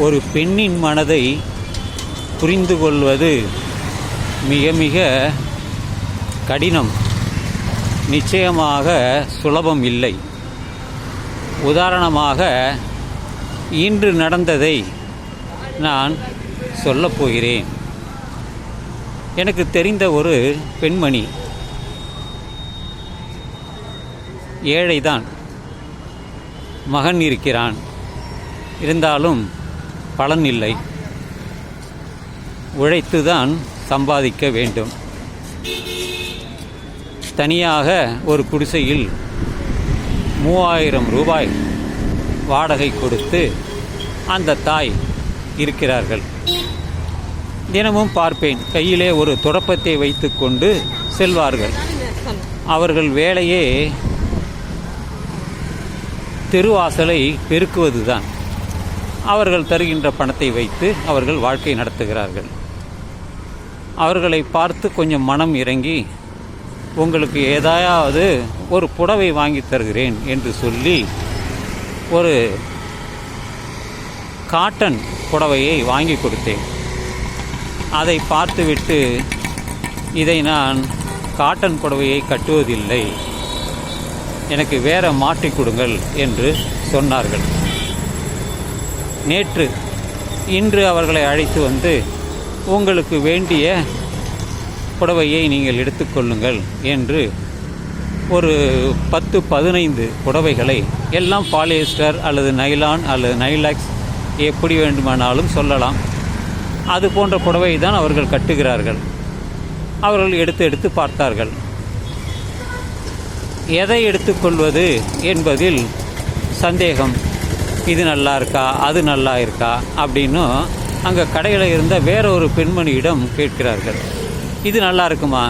ஒரு பெண்ணின் மனதை புரிந்து கொள்வது மிக மிக கடினம். நிச்சயமாக சுலபம் இல்லை. உதாரணமாக இன்று நடந்ததை நான் சொல்லப் போகிறேன். எனக்கு தெரிந்த ஒரு பெண்மணி. ஏழைதான். மகன் இருக்கிறான். இருந்தாலும் பலன் இல்லை. உழைத்துதான் சம்பாதிக்க வேண்டும். தனியாக ஒரு குடிசையில் மூவாயிரம் ரூபாய் வாடகை கொடுத்து அந்த தாய் இருக்கிறார்கள். தினமும் பார்ப்பேன். கையிலே ஒரு துடப்பத்தை வைத்துக்கொண்டு செல்வார்கள். அவர்கள் வேலையே தெருவாசலை பெருக்குவதுதான். அவர்கள் தருகின்ற பணத்தை வைத்து அவர்கள் வாழ்க்கை நடத்துகிறார்கள். அவர்களை பார்த்து கொஞ்சம் மனம் இறங்கி உங்களுக்கு ஏதாவது ஒரு புடவை வாங்கி தருகிறேன் என்று சொல்லி ஒரு காட்டன் புடவையை வாங்கி கொடுத்தேன். அதை பார்த்துவிட்டு இதை நான் காட்டன் புடவையை கட்டுவதில்லை. எனக்கு வேற மாற்றிக் கொடுங்கள் என்று சொன்னார்கள். நேற்று இன்று அவர்களை அழைத்து வந்து உங்களுக்கு வேண்டிய புடவையை நீங்கள் எடுத்துக்கொள்ளுங்கள் என்று ஒரு பத்து பதினைந்து புடவைகளை எல்லாம் பாலியஸ்டர் அல்லது நைலான் அல்லது நைலாக்ஸ் எப்படி வேண்டுமானாலும் சொல்லலாம். அது போன்ற புடவை தான் அவர்கள் கட்டுகிறார்கள். அவர்கள் எடுத்து எடுத்து பார்த்தார்கள். எதை எடுத்துக்கொள்வது என்பதில் சந்தேகம். இது நல்லா இருக்கா அது நல்லா இருக்கா அப்படின்னு அங்கே கடையில் இருந்த வேற ஒரு பெண்மணியிடம் கேட்கிறார்கள். இது நல்லா இருக்குமா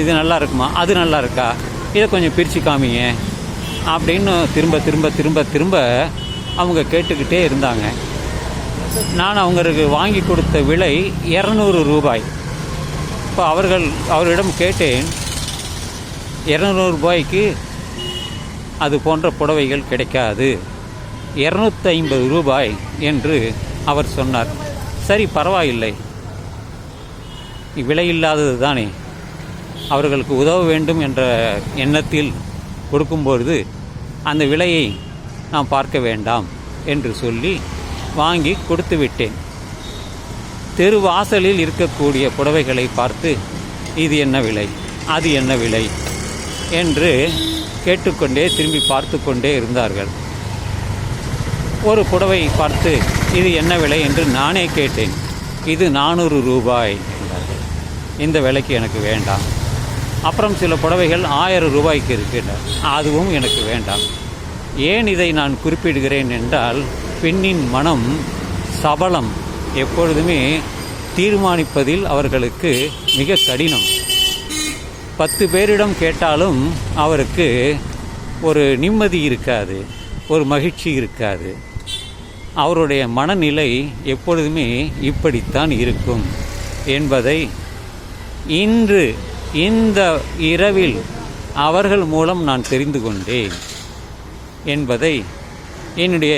இது நல்லா இருக்குமா அது நல்லா இருக்கா இதை கொஞ்சம் பிரித்து காமிங்க அப்படின்னு திரும்ப திரும்ப திரும்ப திரும்ப அவங்க கேட்டுக்கிட்டே இருந்தாங்க. நான் அவங்களுக்கு வாங்கி கொடுத்த விலை இரநூறு ரூபாய். இப்போ அவர்கள் அவரிடம் கேட்டேன் இரநூறு ரூபாய்க்கு அது போன்ற புடவைகள் கிடைக்காது. இரநூத்தி ஐம்பது ரூபாய் என்று அவர் சொன்னார். சரி பரவாயில்லை. விலையில்லாதது தானே. அவர்களுக்கு உதவ வேண்டும் என்ற எண்ணத்தில் கொடுக்கும்பொழுது அந்த விலையை நாம் பார்க்க வேண்டாம் என்று சொல்லி வாங்கி கொடுத்து விட்டேன். தெரு வாசலில் இருக்கக்கூடிய புடவைகளை பார்த்து இது என்ன விலை? அது என்ன விலை? என்று கேட்டுக்கொண்டே திரும்பி பார்த்து கொண்டே இருந்தார்கள். ஒரு புடவை பார்த்து இது என்ன விலை? என்று நானே கேட்டேன். இது நானூறு ரூபாய். என்றார்கள் இந்த விலைக்கு எனக்கு வேண்டாம். அப்புறம் சில புடவைகள் ஆயிரம் ரூபாய்க்கு இருக்கின்றன. அதுவும் எனக்கு வேண்டாம். ஏன் இதை நான் குறிப்பிடுகிறேன் என்றால் பெண்ணின் மனம் சபலம் எப்பொழுதுமே தீர்மானிப்பதில் அவர்களுக்கு மிக கடினம். பத்து பேரிடம் கேட்டாலும் அவருக்கு ஒரு நிம்மதி இருக்காது. ஒரு மகிழ்ச்சி இருக்காது. அவருடைய மனநிலை எப்பொழுதுமே இப்படித்தான் இருக்கும் என்பதை இன்று இந்த இரவில் அவர்கள் மூலம் நான் தெரிந்து கொண்டேன் என்பதை என்னுடைய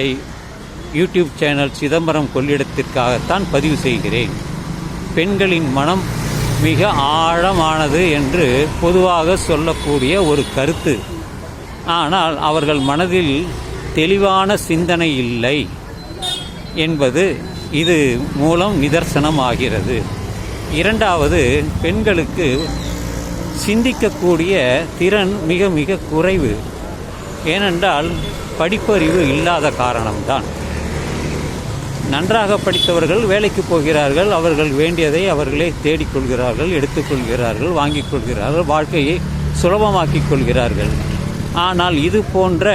யூடியூப் சேனல் சிதம்பரம் கொள்ளிடத்திற்காகத்தான் பதிவு செய்கிறேன். பெண்களின் மனம் மிக ஆழமானது என்று பொதுவாக சொல்லக்கூடிய ஒரு கருத்து. ஆனால் அவர்கள் மனதில் தெளிவான சிந்தனை இல்லை என்பது இது மூலம் நிதர்சனமாகிறது. இரண்டாவது பெண்களுக்கு சிந்திக்கக்கூடிய திறன் மிக மிக குறைவு. ஏனென்றால் படிப்பறிவு இல்லாத காரணம்தான். நன்றாக படித்தவர்கள் வேலைக்கு போகிறார்கள் அவர்கள் வேண்டியதை அவர்களே தேடிக்கொள்கிறார்கள் எடுத்துக்கொள்கிறார்கள் வாங்கிக் கொள்கிறார்கள் வாழ்க்கையை சுலபமாக்கிக் கொள்கிறார்கள். ஆனால் இது போன்ற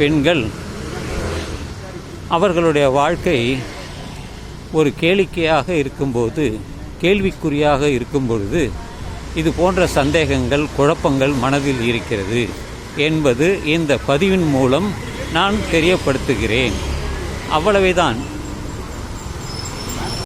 பெண்கள் அவர்களுடைய வாழ்க்கை ஒரு கேளிக்கையாக இருக்கும்போது கேள்விக்குறியாக இருக்கும் பொழுது இது போன்ற சந்தேகங்கள் குழப்பங்கள் மனதில் இருக்கிறது என்பது இந்த பதிவின் மூலம் நான் தெரியப்படுத்துகிறேன். அவ்வளவேதான்.